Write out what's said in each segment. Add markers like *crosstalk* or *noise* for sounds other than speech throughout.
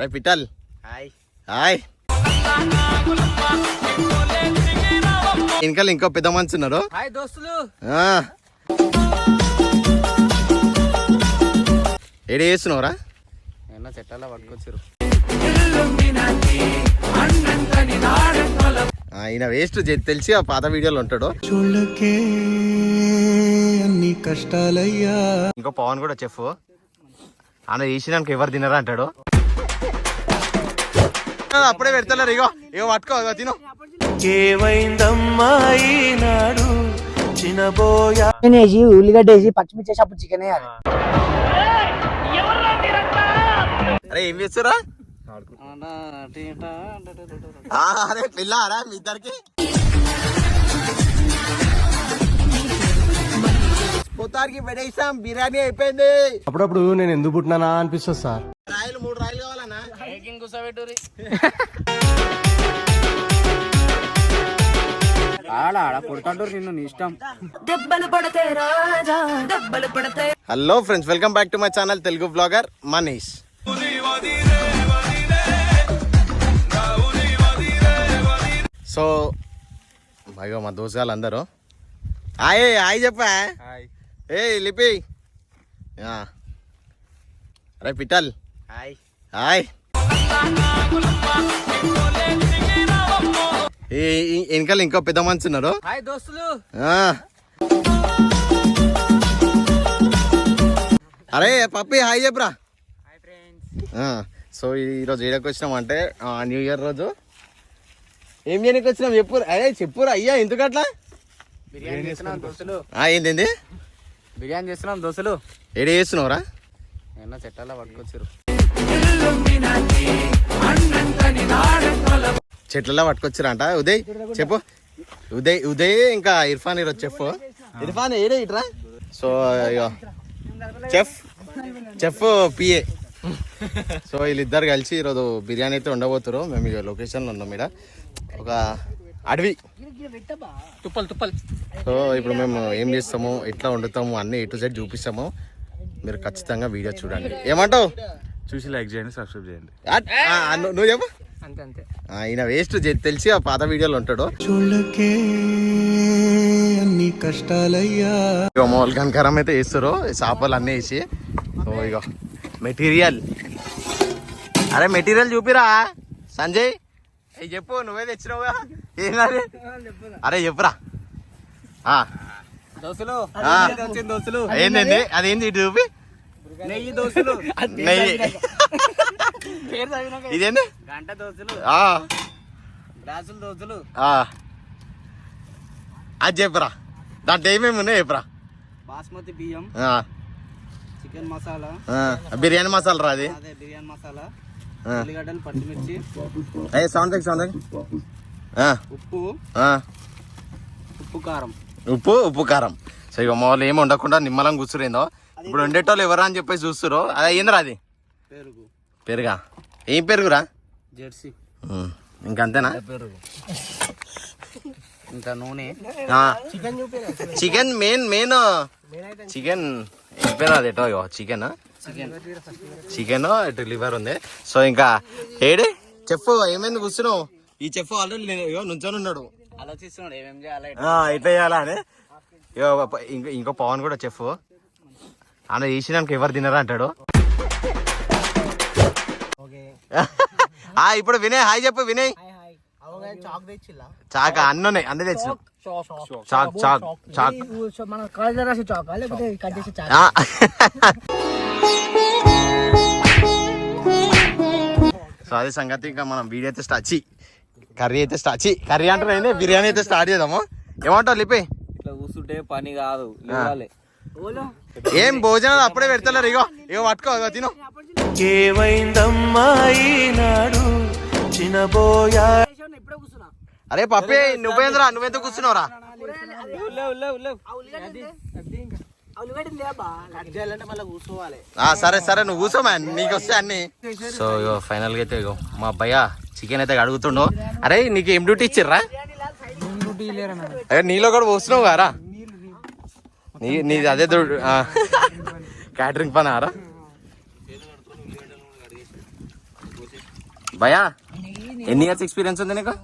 అరే పిట్టల్ hi hi వెనకాల ఇంకో పెద్ద మనిషి ఉన్నారు హాయ్ దోస్తులు ఆ. ఏడు చేస్తున్నావురా? నిన్న చెట్టాల పట్టుకొచ్చారు ఆ, ఈయన వేస్ట్ తెలిసి ఆ పాత వీడియోలో ఉంటాడు. చూళ్ళకే అన్ని కష్టాలయ్యా. ఇంకో పవన్ కూడా చెఫ్. ఆయన చేసినాక ఎవరు తినరా అంటాడు? అప్పుడే పెడతలేరు. ఇగో ఇగో పట్టుకో ఇగో తిను. చికెన్ వేసి ఉల్లిగడ్డ వేసి పచ్చిమిర్చి వేసి అప్పుడు చికెన్ వేయాలి. అరే ఏం చేస్తురా అరే పిల్ల అరా మీ ఇద్దరికి? పోతారికి పెట్టేసాం బిర్యానీ అయిపోయింది. అప్పుడప్పుడు నేను ఎందుకు పుట్టినానా అనిపిస్తుంది సార్. రాయలు మూడు రాయలు కావాలన్నా? కూర్చోబెట్టురి ఆడ ఆడ కొడుతుంటారు నిన్ను నీ ఇష్టం. దెబ్బలు పడతే రాజా దెబ్బలు పడతే hello friends welcome back to my channel Telugu blogger Manish. So అయ్యో మా దోసగాళ్ళు అందరూ హాయ్ హాయ్ చెప్పా? హాయ్ ఏ లిపి. అరే పిట్టల్. హాయ్. హాయ్. వెనకాల ఇంకో పెద్ద మనిషి ఉన్నారు హాయ్ దోస్తులు. అరే పప్పి హాయ్ చెప్పరా. సో ఈరోజు ఏడకి వచ్చినాం అంటే న్యూ ఇయర్ రోజు. ఏం చేయడానికి వచ్చినాం? చెప్పు అరే చెప్పురా. అయ్యా ఎందుకట్లా? ఏంది? బిర్యానీ చేస్తున్నాం దోస్తులు ఏడు చేస్తున్నావురా? నిన్న చెట్టాల పట్టుకొచ్చారు చెట్లలో పట్టుకొచ్చిరంట ఉదయ్ చెప్పు. ఉదయ్ ఉదయ్ ఇంకా ఇర్ఫాన్ ఈరోజు చెప్పు ఇర్ఫాన్ ఏడే ఇట్రా? So chef chef PA so వీళ్ళిద్దరు కలిసి ఈరోజు బిర్యానీ అయితే ఉండబోతున్నారు మేము ఇక లొకేషన్లో ఉన్నాం ఇక్కడ ఒక అడవి. తుప్పలు తుప్పలు. సో ఇప్పుడు మేము ఏం చేస్తాము ఎట్లా వండుతాము అన్ని ఎటు సైడ్ చూపిస్తాము. మీరు ఖచ్చితంగా వీడియో చూడండి. ఏమంటావు? చూసి లైక్ చేయండి సబ్స్క్రైబ్ చేయండి. నువ్వు చెప్పు. అంతే అంతే. ఆ, ఈయన వేస్ట్ తెలిసి ఆ పాత వీడియోలో ఉంటాడు. చూళ్ళకే అన్ని కష్టాలయ్యా. ఇక మామూలు కనకారం అయితే వేస్తారు చేపలు అన్నీ వేసి. ఓ ఇక మెటీరియల్. అరే మెటీరియల్ చూపిరా సంజయ్. అయ్యి చెప్పు నువ్వే తెచ్చినావుగా. ఏంటది అరే చెప్పురా. వచ్చింది దోస్తులు ఏందండి అదేంది? ఇటు చూపి. నెయ్యి దోస్తులు నెయ్యి. ఇదేంది? గంట ఆ, గ్లాసులు ఆ. అది చెప్పురా? దాంట్లో ఏమేమి ఉన్నాయి చెప్పురా? బాస్మతి బియ్యం చికెన్ మసాలా బిర్యానీ మసాలా రా అది. బిర్యానీ మసాలా. ఉల్లిగడ్డలు పచ్చిమిర్చి. సౌండ్ సౌండ్ ఉప్పు. ఆ. ఉప్పు కారం. ఉప్పు ఉప్పు కారం. సో ఇక మా వాళ్ళు ఏమి ఉండకుండా నిమ్మలం కూర్చురేందో. ఇప్పుడు వండేటోళ్ళు ఎవరా అని చెప్పేసి చూస్తురో అది ఏందిరా అది? పెరుగు. పెరుగా? ఏం పెరుగురా? జెర్సీ. ఇంకంతేనా? పెరుగు? ఇంకా నూనె. చికెన్ మెయిన్ మెయిన్ చికెన్ ఏం పేరు అది ఎటో ఇగో చికెన్? చికెన్. చికెన్ ఇటు లివర్ ఉంది. సో ఇంకా ఏడి? చెఫ్ ఏమైంది కూర్చున్నావు? ఈ చెఫ్ ఆల్రెడీ ఇగో నుంచొని ఉన్నాడు. ఆలోచిస్తున్నాడు ఏమేం చేయాలి ఆ, ఇట్లా చేయాలా అని. ఇంకో ఇంకో పవన్ కూడా చెఫ్. ఆయన చేసినాక ఎవరు తినరా అంటాడు. *laughs* ఆ, ఇప్పుడు వినయ్ హాయ్ చెప్పు వినయ్ చాక్ చాక అన్ననే అన్నీ తెచ్చు చాక్ చాక్. చాక్. *laughs* సో అదే సంగతి ఇంకా మనం వీడియో అయితే స్టార్ట్ చి కర్రీ అయితే స్టార్ట్. చి కర్రీ అంటారు బిర్యానీ అయితే స్టార్ట్ చేద్దాము. ఏమంటావు లిపి? ఇట్లా కూర్చుంటే పని కాదు లేవాలి ఏం భోజనాలు అప్పుడే పెడతలేరు? ఇగో ఇగో పట్టుకో ఇగో తిను. అరే పప్పి నువ్వేంద్రా? నువ్వెందుకు కూర్చున్నావురా? సరే సరే నువ్వు కూర్చోమా నీకు వస్తే అన్ని. సో ఇగో ఫైనల్గా అయితే ఇగో మా అబ్బాయ చికెన్ అయితే అడుగుతుండో అరే నీకు ఏం డ్యూటీ ఇచ్చిర్రా? అరే నీలో కూడా పోస్తున్నావు కారా నీ నీది అదే క్యాటరింగ్ పని ఆరా భయా ఎన్ని ఇయర్స్ ఎక్స్పీరియన్స్ ఉంది నీకు?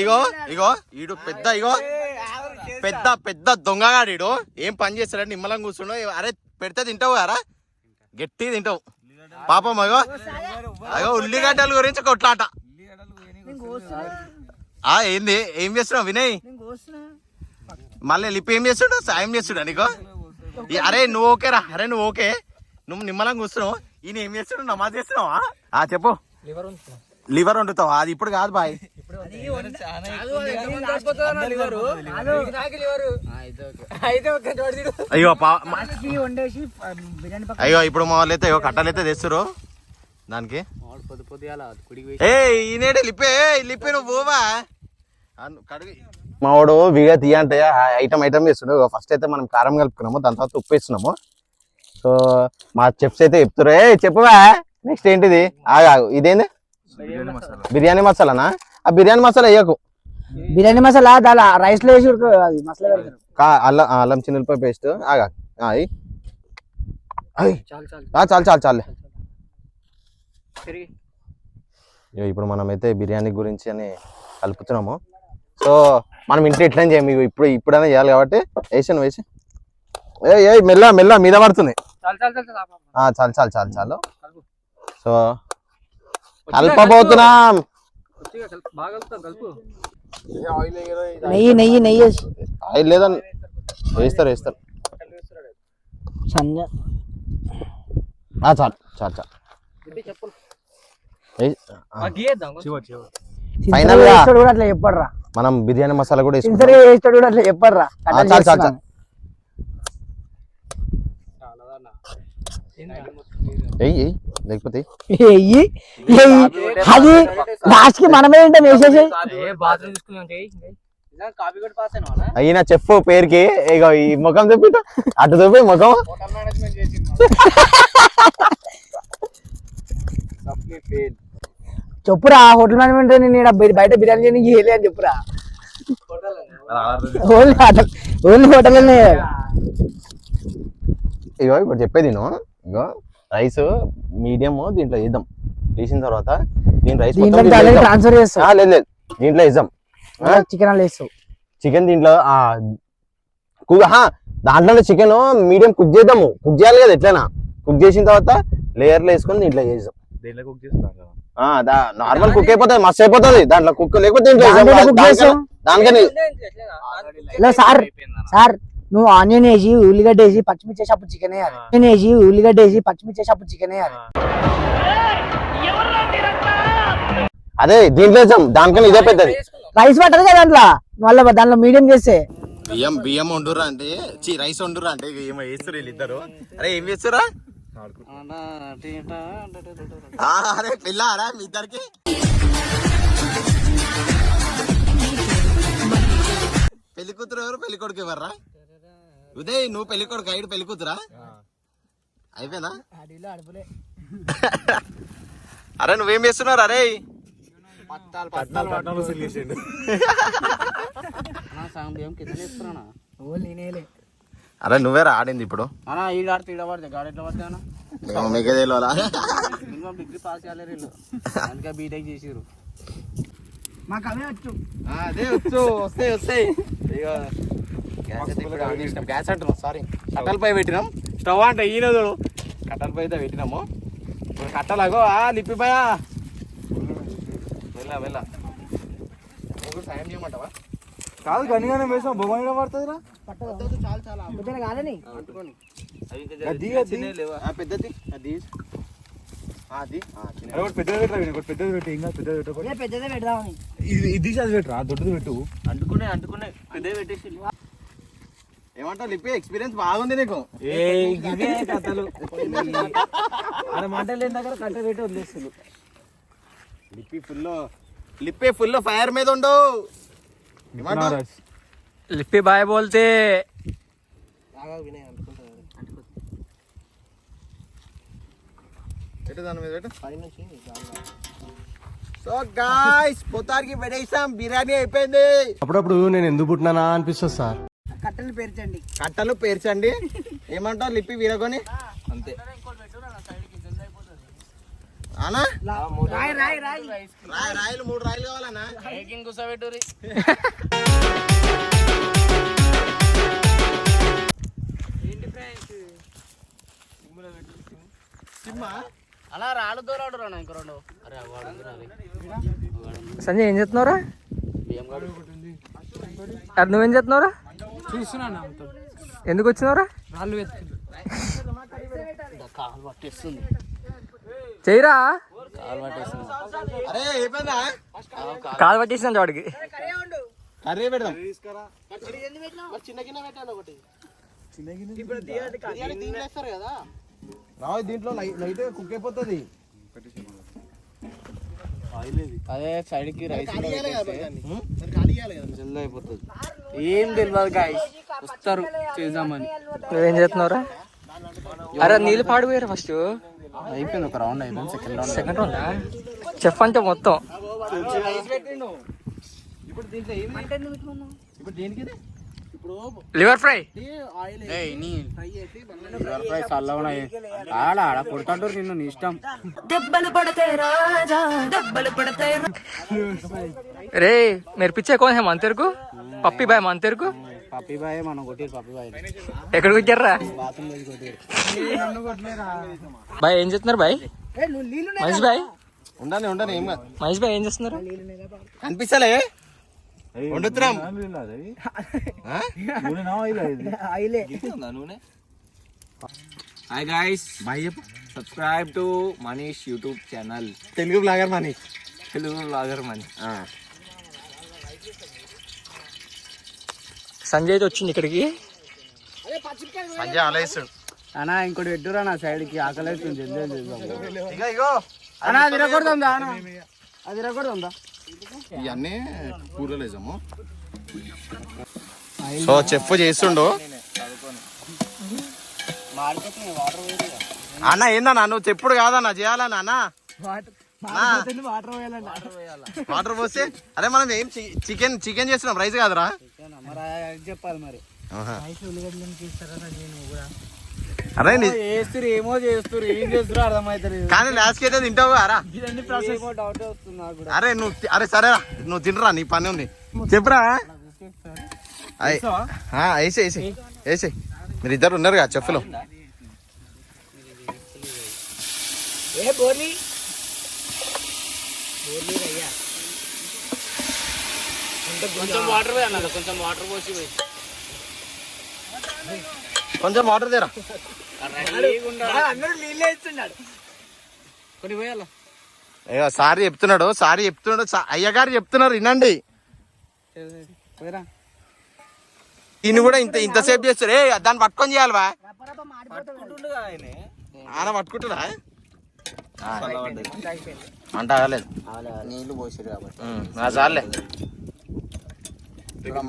ఇగో ఇగో ఈడు పెద్ద ఇగో. పెద్ద పెద్ద దొంగగాడు ఈడు. ఏం పని చేస్తాడు నిమ్మలం కూర్చుండో. అరే పెడితే తింటావు కారా గట్టి తింటావు. పాపం అగో అగో ఉల్లిగడ్డల గురించి కొట్లాట. ఆ ఏంది? ఏం చేస్తున్నావు? వినయ్? మళ్ళీ లిపి ఏం చేస్తుడు? సాయం చేస్తుడా నీకు? అరే నువ్వు ఓకేరా అరే నువ్వు ఓకే. నువ్వు నిమ్మలం కూర్చున్నావు. ఈయన ఏం చేస్తున్నావు నమాజ్ చేస్తున్నావా? ఆ చెప్పు. లివర్ వండుతావు? అది ఇప్పుడు కాదు బాయ్. అయ్యో అయ్యో ఇప్పుడు మా వాళ్ళు అయితే అయ్యో కట్టలు అయితే తెస్తురు దానికి. ఏ ఈనేడే లిప్పే లిప్పే నువ్వు పోవా. అను, కడిగి. మా వాడు వీడియో తీయ అంటే ఐటమ్ ఐటమ్ చేస్తుండే. ఫస్ట్ అయితే మనం కారం కలుపుకున్నాము. దాని తర్వాత ఉప్పు వేస్తున్నాము. సో మా చెఫ్స్ అయితే చెప్తారు ఏ చెప్పువా? నెక్స్ట్ ఏంటిది? ఆగు ఇదేంది? బిర్యానీ మసాలానా? ఆ బిర్యానీ మసాలా వేయకు. బిర్యానీ మసాలా దాని రైస్లో వేసి అది మసాలా పెడతారు. అల్లం అల్లం చిన్నపాయ పేస్ట్ ఆగా అయ్. చాలు చాలు. ఆ, చాలు ఇప్పుడు మనం అయితే బిర్యానీ గురించి అని కలుపుతున్నాము. సో మనం ఇంట్లో ఎట్లా చేయము ఇగో ఇప్పుడు ఇప్పుడైనా చేయాలి కాబట్టి వేసాను వేసి. ఏ ఏ మెల్ల మెల్ల మీద పడుతుంది. చాలు చాలు చాలు చాలు. ఆ, చాలు చాలు చాలు చాలు. సో కలపబోతున్నాం. కొద్దిగా కలుపు బాగా కలుపుతావు కలుపు. నెయ్యి నెయ్యి నెయ్యి. ఆయిల్ లేదని వేస్తారు వేస్తారు. సంజ చాలు చాలు చాలు. చెప్పు. గా- కూడా అట్లా చెప్పడరా మనం బిర్యానీ మసాలా కూడా వేసుకుంటాం. వేస్తాడు కూడా అట్లా చెప్పడరా చాలు చాలు చాలు. ఎయ్యి లేకపోతే? ఎయ్. ఎయ్యి అది లాస్ట్కి మనమే ఏంటో వేసేసి అయినా చెఫ్ పేరుకి. ఇగో ఈ ముఖం చూపి అటు చూపి ముఖం. హోటల్ మేనేజ్మెంట్ చేసింది సప్లీ ఫెయిల్. చెప్పురా హోటల్ మేనేజ్మెంట్ నేను బయట బిర్యానీ చేయడానికి చేయలే అని చెప్పురా. ఓన్లీ హోటల్ ఓన్లీ హోటల్ ఇగో ఇప్పుడు చెప్పేది నేను ఇగో. రైస్ మీడియం దీంట్లో వేద్దాం వేసిన తర్వాత దీని రైస్ దీంట్లో ట్రాన్స్ఫర్ చేస్తావు. లేదు లేదు. దీంట్లో వేద్దాం చికెన్ వేస్తావు. చికెన్ దీంట్లో దాంట్లో చికెన్ మీడియం కుక్ చేద్దాము. కుక్ చేయాలి కదా ఎట్లైనా కుక్ చేసిన తర్వాత లేయర్లు వేసుకొని దీంట్లో వేసాం దేంట్లో కుక్ నార్మల్ కుక్ అయిపోతుంది మస్తు అయిపోతుంది. దాంట్లో కుక్ లేకపోతే చేస్తాం. దానికని సార్. సార్. నువ్వు ఆనియన్ వేసి ఉల్లిగడ్డ వేసి పచ్చిమిర్చి వేసి అప్పుడు చికెన్ వేయాలి. ఆనియన్ వేసి ఉల్లిగడ్డ వేసి పచ్చిమిర్చి వేసి అప్పుడు చికెన్ వేయాలి. అదే దీంట్లో వేసాం దానికని ఇదే పెద్దది. రైస్ పట్టదు కదా దాంట్లో? మళ్ళీ దాంట్లో మీడియం చేస్తే. బియ్యం బియ్యం వండురా అంటే చి రైస్ వండురా అంటే ఏమో వేస్తారు వీళ్ళిద్దరు అరే ఏం చేస్తురా ఆ, అరే పిల్ల అరా మీ ఇద్దరికి. పెళ్ళి కూతురు ఎవరు? పెళ్ళి కొడుకు ఎవర్రా? ఉదయ్ నువ్వు పెళ్ళి కొడుకు ఐదు పెళ్ళి కూతురా? అయిపోయిందా *laughs* అరే నువ్వేం చేస్తున్నావు అరే అరే నువ్వేరా ఆడింది ఇప్పుడు. మీకే మినిమం డిగ్రీ పాస్ చేయాలి వీళ్ళు. అందుకే బీటెక్ చేసిరు మాకు అవే వచ్చు. అదే వచ్చు. వస్తాయి వస్తాయి. గ్యాస్ అంటున్నాం సారీ కట్టెల పై పెట్టినాం. స్టవ్ అంటే ఈయన చూడు. కట్టెల పై అయితే పెట్టినాము. ఇప్పుడు కట్టలాగో ఆ లిప్పిపోయా వెళ్ళా వెళ్ళా. కూడా సాయం చేయమంటావా? కాదు గనిగానే వేసాం బొమ్మ పడుతుందిరా. పెద్దది. అది పెద్దది పెద్దది పెద్దది ఇదే పెద్దదే పెట్టరా? దొడ్డది పెట్టు. అంటుకునే అంటుకునే. పెద్ద పెట్టేసి. ఏమంటావు? లిప్పి ఎక్స్పీరియన్స్ బాగుంది నీకు. ఇవే కథలు. మన మంటలు లేని దగ్గర కట్ట పెట్టి వదిలేస్తుంది లిప్పి ఫుల్ లిప్పి ఫుల్ ఫైర్ మీద ఉండు. ఏమంటావు? లిప్పి బాయ్ బోల్తే పెట్టు దాని మీద పెట్టు. సో గాయ్స్ పొతారికి పెట్టేసాం. బిర్యానీ అయిపోయింది. అప్పుడప్పుడు నేను ఎందుకు పుట్టినానా అనిపిస్తుంది సార్. కట్టెలు పేర్చండి. కట్టలు పేర్చండి. ఏమంటావు లిప్పి వీరకొని అంతే. అన్నా రాయి రాయి. రాయి రాయి. రాయిలు మూడు రాయిలు కావాలన్నా అలా రాళ్ళు దూరాడు రా ఇంకో రెండు. అరే. సంజయ్ ఏం చేస్తున్నావురా? అది నువ్వేం చేస్తున్నావురా? ఎందుకు వచ్చినావురా? కాలు పట్టేస్తుంది చెయ్యరా? కాలు పట్టేసిన వాడికి. కర్రీ పెడదాం. చిన్న గిన్నె పెట్టాను ఒకటి దీంట్లో లైట్ లైట్ కుక్ అయిపోతుంది అదే సైడ్కి రైస్ జల్ది అయిపోతుంది. ఏం తెలియదు గాయస్ వస్తారు. చేద్దామని. నువ్వేం చేస్తున్నావురా? అరే నీళ్ళు పాడిపోయారు ఫస్ట్ అయిపోయింది ఒక రౌండ్ అయిపోయింది second round. Second round? Chef అంటే మొత్తం ఇప్పుడు దీంట్లో ఏమి? ఇప్పుడు దేనికి? ఇప్పుడు లివర్ ఫ్రై? ఏయ్ నీ ఫ్రై చల్లవన ఆడ ఆడ కొడుతుంటారు నిన్ను నీ ఇష్టం. దెబ్బలు పడతాయి రాజా దెబ్బలు పడతాయి రే. మీరు పిచ్చే కోన్ హే మన తెరుకు పప్పి బాయ్ మన తెరుకు పప్పి బాయ్ మనం కొట్టి పప్పి బాయ్. ఎక్కడికి వచ్చారా బాయ్ ఏం చేస్తున్నారు బాయ్? మహేష్ బాయ్? ఉండని ఉండని ఏం మహేష్ బాయ్ ఏం చేస్తున్నారు? కనిపిస్తలే? వండుతున్నాం. ఆ? హాయ్ *laughs* గాయ్స్ బాయ్ చెప్పు. Subscribe to Manish YouTube channel Telugu blogger Mani Telugu blogger Mani Sanjay అయితే వచ్చింది ఇక్కడికి. సంజయ్ అన్నా ఇంకోటి పెట్టురా నా సైడ్కి ఆకలి అవుతుంది ఎంజాయ్ చేద్దాం. ఇగో ఇగో. అన్నా అది రకూడదా అది రకూడదా ఇవన్నీ కూరలు వేసాము సో చెఫ్ చేస్తుండు. అన్న ఏందన్నా నువ్వు చెప్పుడు కాదన్నా చేయాలన్నా అన్న వాటర్ పోస్తే అరే మనం ఏం చికెన్ చికెన్ చేస్తున్నాం రైస్ కాదురా. మరి. చెప్పాలి మరి. అరే చేస్తురు ఏమో చేస్తురు ఏం చేస్తురు అర్థమవుతారు కానీ లాస్ట్కి అయితే తింటావు అరా ఏమో డౌట్ వస్తుంది నాకు కూడా. అరే నువ్వు అరే సరేరా నువ్వు తినరా నీ పని ఉంది. చెప్పురా? వేసే వేసే వేసే మీరు ఇద్దరు ఉన్నారు కదా ఏ బోర్లీ కొంచెం వాటర్ పోయి అన్నది కొంచెం వాటర్ పోసి పోయి. కొంచెం వాటర్ తీరా. నీళ్ళే అయ్యో సారీ చెప్తున్నాడు సారీ చెప్తున్నాడు అయ్యగారు చెప్తున్నారు వినండి. ఈయన కూడా ఇంత ఇంతసేపు చేస్తారు. ఏ దాన్ని పట్టుకొని చేయాలి బా ఆయన పట్టుకుంటున్నా అంట కాలేదు నీళ్ళు పోసిరు కాబట్టి. చాలే.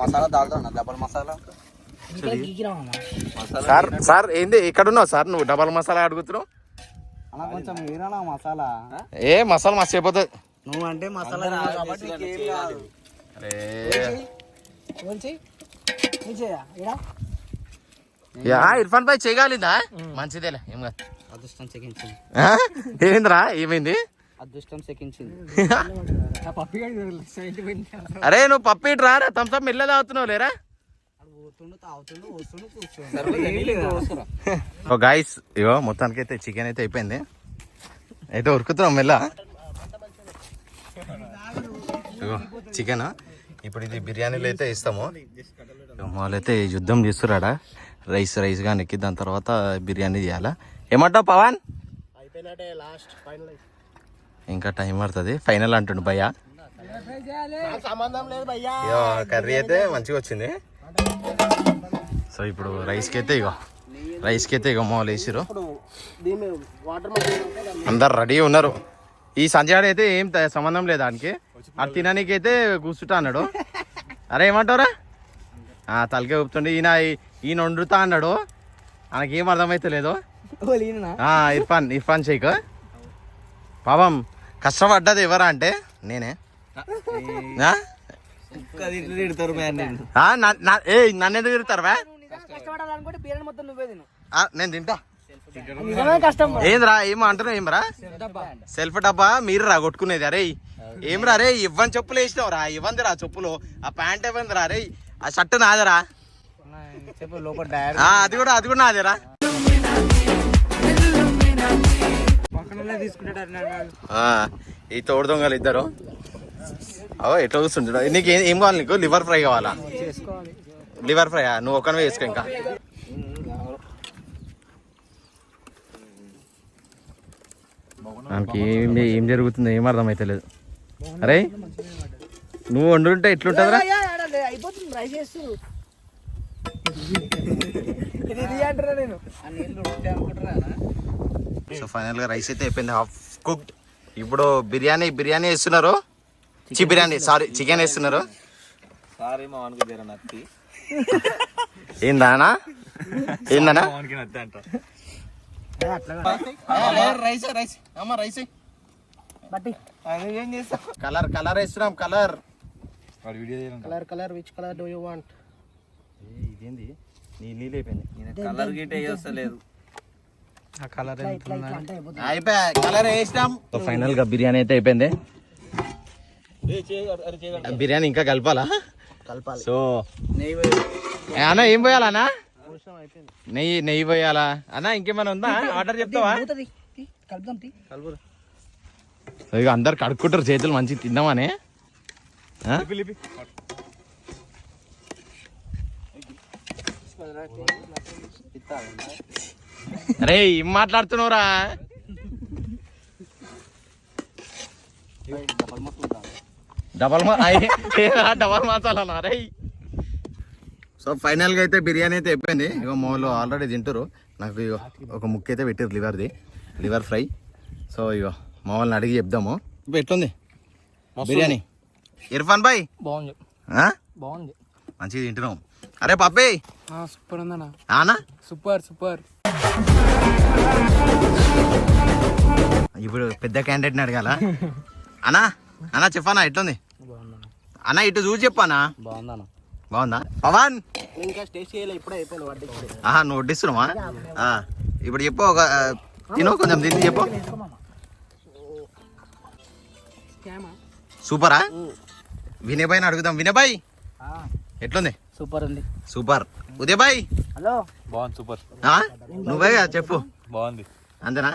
మసాలా దాల్తా డబల్ మసాలా? సార్ సార్ ఏంది ఇక్కడ ఉన్నావు సార్ నువ్వు డబల్ మసాలా అడుగుతున్నావు? అన్న కొంచెం మసాలా? ఏ మసాలా మస్తు అయిపోతుంది నువ్వు అంటే మసాలా ఇర్ఫాన్ భాయ్ చేయగలిందా? మంచిదేలే ఏం కాదు. అదృష్టం చెక్కించింది ఆ? ఏమైందిరా ఏమైంది? అదృష్టం చెక్కించింది అరే నువ్వు పప్పు రా థమ్స్అప్ మెల్ల తాగుతున్నావు లేరా పోతుండు తాగుతుండు వస్తుండు కూర్చోండు ఓ గాయస్ ఇగో మొత్తానికి అయితే చికెన్ అయితే అయిపోయింది. అయితే ఉరుకుతున్నాం మెల్ల. ఇగో చికెన్ ఇప్పుడు ఇది బిర్యానీలో అయితే ఇస్తాము. ఇగో వాళ్ళైతే యుద్ధం చేస్తురాడా? రైస్ రైస్గా నెక్కి దాని తర్వాత బిర్యానీ చేయాలా? ఏమంటావు పవన్? ఇంకా టైం పడుతుంది. ఫైనల్ అంటుండు భయ్య. ఇగో కర్రీ అయితే మంచిగా వచ్చింది. సో ఇప్పుడు రైస్కి అయితే ఇగో రైస్కి అయితే ఇగో మామూలు వేసిరు అందరు రెడీ ఉన్నారు. ఈ సంజయ్ అయితే ఏం సంబంధం లేదు దానికి. అది తిననీకి అయితే కూర్చుంటా అన్నాడు. అరే ఏమంటావురా? ఆ, తలకే ఊపుతుండే. ఈయన ఈయన వండుతా అన్నాడు. ఆయనకేం అర్థమైతే లేదు. ఆ, ఇర్ఫాన్ ఇర్ఫాన్ షేక్. పాపం కష్టపడ్డది ఎవరా అంటే నేనే. ఆ? తిడతారు ఏ నన్ను ఎందుకు తిడతారు వా? కష్టపడాలనుకుంటే బిర్యానీ మొత్తం నువ్వే తిను. ఆ, నేను తింటా. ఏంద్రా ఏం అంటున్నావు ఏం రా సెల్ఫ్ డబ్బా మీరు రా కొట్టుకునేది అరే ఏం రా ఇవ్వని చెప్పులు వేసినావు రా ఇవ్వంది రా చెప్పులు. ఆ ప్యాంట్ ఇవ్వంది రా రే ఆ షర్ట్ నాదరా. అది కూడా అది కూడా నాదేరా. పక్కన తీసుకుంటాడు ఆ, ఈ తోడు దొంగలు ఇద్దరు. ఓ ఎట్లా కూర్చుంటాడు నీకు ఏం ఏం కావాలి నీకు? లివర్ ఫ్రై కావాలా? చేసుకోవాలి లివర్ ఫ్రై నువ్వు ఒక్కనే వేసుకో ఇంకా. మనకి ఏం ఏం జరుగుతుందో ఏం అర్థం అవుతలేదు అరే నువ్వు వండుంటే ఎట్లుంటుందిరా? అయిపోతుంది రైస్ చేస్తూ. ఇది ఇది అంటారా నేను. సో ఫైనల్గా రైస్ అయితే అయిపోయింది. Half cooked. ఇప్పుడు బిర్యానీ బిర్యానీ వేస్తున్నారు చి బిర్యానీ సారీ చికెన్ వేస్తున్నారు. సారీ మా వానికి జర నత్తి. ఏందానా ఏందనా వానికి నత్తే అంట. రైస్ రైస్ అమ్మ రైస్. బట్టి. ఏం చేస్తావు? కలర్ కలర్ వేస్తున్నాం colour. Colour colour which colour do you want ఇదేంది? నీ నీళ్ళు అయిపోయింది. కలర్ గిట్ట వేయలేదు ఆ కలర్ అయిపోయా కలర్ వేసినాం. సో ఫైనల్గా బిర్యానీ అయితే అయిపోయింది. బిర్యానీ ఇంకా కలపాలా? కలపాలి. సో అన్న ఏం పోయాలా అన్న? నెయ్యి నెయ్యి పోయాలా? అన్న ఇంకేమైనా ఉందా? ఆర్డర్ చెప్తావా? సో ఇక అందరు కడుక్కుంటారు చేతులు మంచిగా తిందామని? అరే ఏం మాట్లాడుతున్నావురా? డబల్ డబల్ మసాలా రే సో ఫైనల్గా అయితే బిర్యానీ అయితే అయిపోయింది. ఇక మామూలు ఆల్రెడీ తింటారు నాకు ఇగో ఒక ముక్క అయితే పెట్టారు లివర్ది. Liver fry. సో ఇగో మా వాళ్ళని అడిగి చెప్దాము. ఇప్పుడు ఎట్లుంది? బిర్యానీ. ఇర్ఫాన్ బాయ్ బాగుంది? బాగుంది. మంచిగా తింటున్నాం అరే పప్పే. సూపర్ ఉందన్న. ఆనా సూపర్ సూపర్. ఇప్పుడు పెద్ద క్యాండిడేట్ని అడగాల? అన్నా అన్నా చెప్పానా ఎట్లుంది? అన్న ఇటు చూసి చెప్పానా? బాగుందన్న. బాగుందా? పవన్! ఇంకా టేస్ట్ చేయలే ఇప్పుడే అయిపోయింది వాటి ఆహా నువ్వు వడ్డిస్తున్నావా? ఆ, ఇప్పుడు చెప్పు ఒక తిను కొంచెం తిని చెప్పు. సూపరా? వినయ్ అడుగుదాం. వినయ్ ఎట్లుంది? సూపర్ ఉంది. సూపర్. ఉదయ్ బాయ్ హలో? బాగుంది సూపర్? నువ్వే చెప్పు. బాగుంది. అంతేనా?